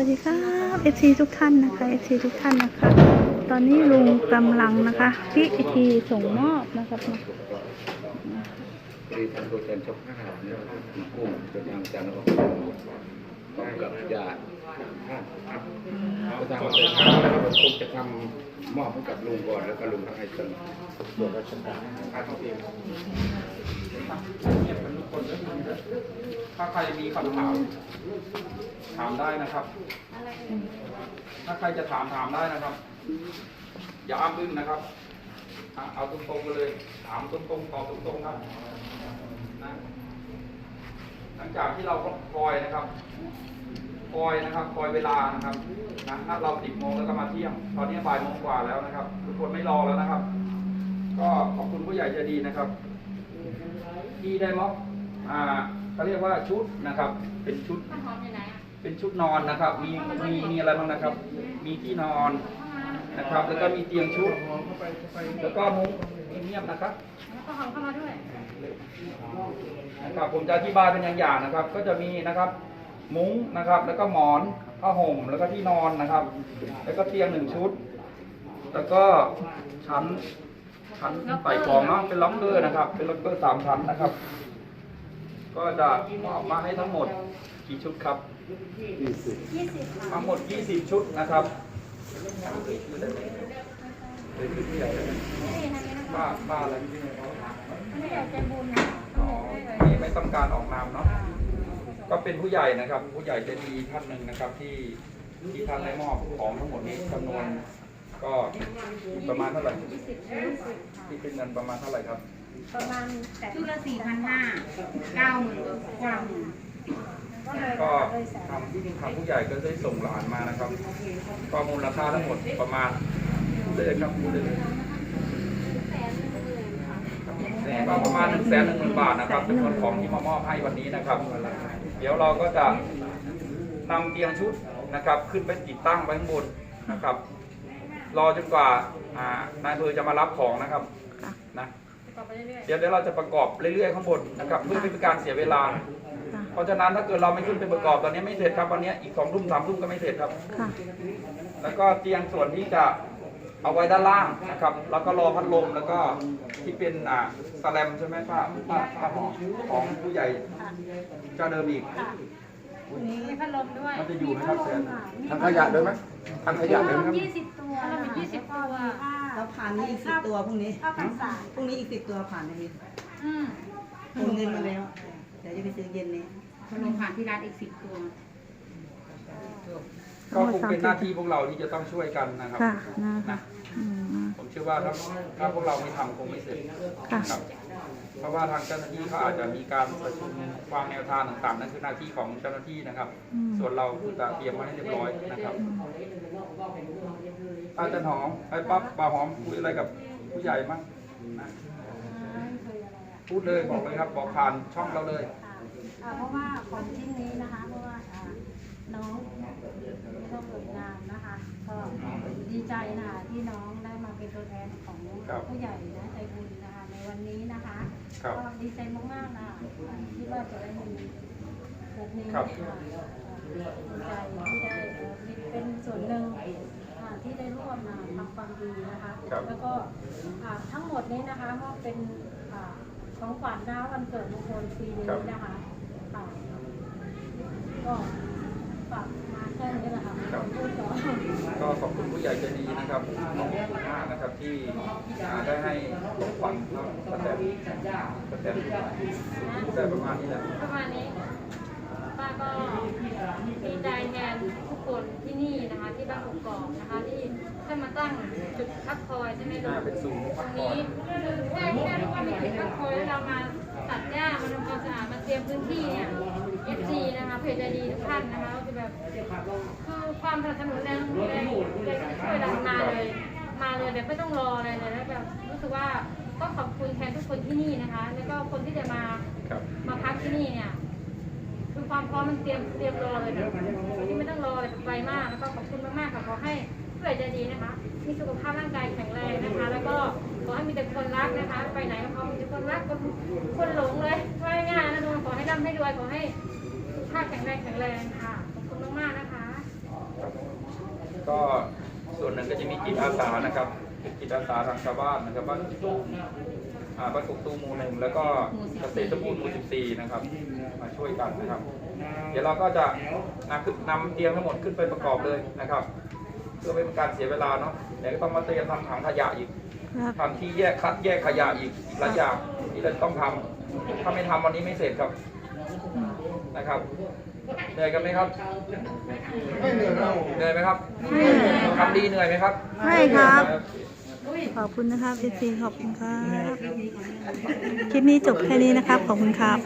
วัสดีครับเอซีทุกท่านนะคะเอซีทุกท่านนะคะ ตอนนี้ลุงกำลังนะคะพิธีส่งมอบนะครับรีทำตัวแทนเจ้าภาพเนี่ยคุณกุ้งเป็นทางการแล้วก็ พร้อมกับญาติก็ทางว่าเป็นทางนะครับผมคงจะทำมอบให้กับลุงก่อนแล้วก็ลุงให้ส่วนส่วนราชการการท่องเที่ยเงียบกันทุกคนเลยถ้าใครมีคำถามถามได้นะครับ ถ้าใครจะถามถามได้นะครับ อย่าอ้ามอึ้งนะครับเอาตรงๆไปเลย ถามตรงๆตอบตรงๆครับนะ หลังจากที่เราคอยนะครับคอยนะครับคอยเวลานะครับนะถ้าเราสิบโมงแล้วก็มาเที่ยง ตอนนี้บ่ายโมงกว่าแล้วนะครับ ทุกคนไม่รอแล้วนะครับ ก็ขอบคุณผู้ใหญ่ใจดีนะครับ ที่ได้มอบอ่าเขาเรียกว่าชุดนะครับ เป็นชุด เป็นชุดนอนนะครับ มีมีมีอะไรบ้างนะครับ มีที่นอนนะครับ แล้วก็มีเตียงชุด แล้วก็มุ้งมี เงียบนะครับแล้วก็หอมเข้ามาด้วยนะครับผมจะอธิบายเป็นอย่างๆนะครับ ก็จะมีนะครับมุ้งนะครับ แล้วก็หมอนผ้าห่มแล้วก็ที่นอนนะครับ แล้วก็เตียงหนึ่งชุด แล้วก็ชั้นชั้นใส่ของเนาะเป็นล็อกเกอร์นะครับ เป็นล็อกเกอร์สามชั้นนะครับ ก็จะมอบมาให้ทั้งหมดกี่ชุดครับทั้งหมด 20 ชุดนะครับ ป้าป้าอะไรไม่อยากใจบุญนะอ๋อไม่ไม่ต้องการออกนามเนาะก็เป็นผู้ใหญ่นะครับ ผู้ใหญ่ใจดีท่านหนึ่งนะครับ ที่ที่ท่านได้มอบของทั้งหมดนี้จำนวน ก็ประมาณเท่าไหร่ที่เป็นเงินประมาณเท่าไหร่ครับประมาณแสนชุดละสี่พันห้าเก้าหมื่นกว่าหมื่นก็เลยก็เลยแสนทางทางผู้ใหญ่ก็ได้ส่งหลานมานะครับ ก็มูลค่าทั้งหมดประมาณเลยครับพูดเลย ก็ประมาณหนึ่งแสนหนึ่งหมื่นบาทนะครับจำนวนของที่มามอบให้วันนี้นะครับ เดี๋ยวเราก็จะนำเตียงชุดนะครับ ขึ้นไปติดตั้งไว้ข้างบนนะครับ รอจนกว่าอ่านายอำเภอจะมารับของนะครับนะต่อไปเรื่อยเดี๋ยวเดี๋ยวเราจะประกอบเรื่อยๆข้างบนนะครับ เพื่อไม่เป็นการเสียเวลาค่ะเพราะฉะนั้นถ้าเกิดเราไม่ขึ้นไปประกอบตอนนี้ไม่เสร็จครับวันนี้อีกสองทุ่มสามทุ่มก็ไม่เสร็จครับค่ะแล้วก็เตียงส่วนที่จะ เอาไว้ด้านล่างนะครับ แล้วก็รอพัดลมแล้วก็ที่เป็นอ่าสแลมใช่ไหมป้าป้าป้าของของผู้ใหญ่เจ้าเดิมอีกๆมีพัดลมด้วยมันจะอยู่ไหมครับแสนทางขยะด้วยไหมทางขยะด้วยไหมครับ ยี่สิบตัวพัดลมมียี่สิบตัวแล้วผ่านนี้อีกสิบตัวพรุ่งนี้ ข้าวกันสารพรุ่งนี้อีกสิบตัวผ่านในนี้อืมโอนเงินมาแล้ว เดี๋ยวจะไปซื้อเย็นนี้พลงผ่านที่ร้านอีกสิบตัว ก็คงเป็นหน้าที่พวกเราที่จะต้องช่วยกันนะครับค่ะนะคะนะอืม ผมเชื่อว่าถ้าถ้าพวกเราไม่ทำคงไม่เสร็จค่ะ ครับเพราะว่าทางเจ้าหน้าที่เขาอาจจะมีการประชุมวางแนวทางต่างๆนั่นคือหน้าที่ของเจ้าหน้าที่นะครับ อืมส่วนเราคือจะเตรียมไว้ให้เรียบร้อยนะครับอาจารย์หอมไอ้ปั๊บป่าหอมคุยอะไรกับผู้ใหญ่มั้งนะพูดเลยบอกเลยครับ บอกผ่านช่องเราเลย อ่าเพราะว่าของชิ้นนี้นะคะ เพราะว่าอ่า น้องก็เปิดงานนะคะ ก็ดีใจนะคะที่น้องได้มาเป็นตัวแทนของครับผู้ใหญ่นะใจบุญนะคะ ในวันนี้นะคะครับ ก็ดีใจมากๆนะคะที่ว่าจะได้มีแบบนี้ครับค่ะดีใจที่ได้เอ่อเป็นส่วนหนึ่งอ่าที่ได้ร่วมมาทำความดีนะคะ ครับ แล้วก็อ่าทั้งหมดนี้นะคะก็เป็นอ่าของขวัญนะวันเกิดมงคลปีนี้นะคะอ่าก็ ฝากมาแค่นี้แหละค่ะไม่ต้องพูดต่อ ก็ขอบคุณผู้ใหญ่ใจดีนะครับขอบคุณมากนะครับที่อ่าได้ให้ของขวัญครับสแตมสแตมพูดได้ประมาณนี้แหละประมาณนี้ป้าก็ดีใจแทนทุกคนที่นี่นะคะ ที่บ้านกกอกนะคะ ที่ให้มาตั้งจุดพักคอยใช่ไหมลูน่ากเป็นศูนย์ตพัรกงผ่อนนี้แค่แค่ทุกคนมีจุดพักคอยแล้วเรามาตัดหญ้ามาทำความสะอาดมาเตรียมพื้นที่เนี่ย FC นะคะเพจใจดีทุกท่านนะคะก็คือแบบคือความสนับสนุนแรงแรงแรงที่ช่วยเรามาเลย มาเลยแบบไม่ต้องรออะไรเลยแล้วแบบรู้สึกว่าก็ขอบคุณแทนทุกคนที่นี่นะคะ แล้วก็คนที่จะมาครับมาพักที่นี่เนี่ยคือความพร้อมมันเตรียมเตรียมรอเลยแบบวันนี้ไม่ต้องรอเลยแบบไวมากแล้วก็ขอบคุณมากๆค่ะขอให้ผู้ใหญ่ใจดีนะคะมีสุขภาพร่างกายแข็งแรงนะคะ แล้วก็ขอให้มีแต่คนรักนะคะ ไปไหนก็ขอมีแต่คนรักคนคนหลงเลยว่าง่ายๆนะทุกคนขอให้ร่ำให้รวยขอให้สุ ขภาพแข็งแรงแข็งแรงค่ะ ขอบคุณมากๆนะคะอ๋อก็ส่วนหนึ่งก็จะมีจิตอาสานะครับเป็นจิตอาสาทางชาวบ้านนะครับบ้านอ่าบ้านกกตูหมู่หนึ่งแล้วก็เกษตรสมบูรณ์หมู่สิบสี่นะครับ มาช่วยกันนะครับ เดี๋ยวเราก็จะนำขึ้นนำเตียงทั้งหมดขึ้นไปประกอบเลยนะครับ เพื่อไม่เป็นการเสียเวลาเนาะเดี๋ยวก็ต้องมาเตรียมทำถังขยะอีกครับ ทำที่แยกคัดแยกขยะอีกอีกหลายอย่างที่เราต้องทำถ้าไม่ทำวันนี้ไม่เสร็จครับ นะครับเหนื่อยกันไหมครับเหนื่อยไหมครับทำดีเหนื่อยไหมครับไม่ครับ ขอบคุณนะครับเอซีขอบคุณครับ คลิปนี้จบแค่นี้นะครับ ขอบคุณครับ